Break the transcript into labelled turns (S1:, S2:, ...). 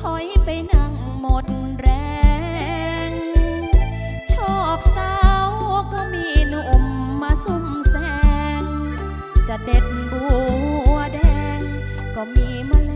S1: ถอยไปนั่งหมดแรง ชอบสาวก็มีหนุ่มมาซุ่มแซง จะเด็ดบัวแดงก็มีมา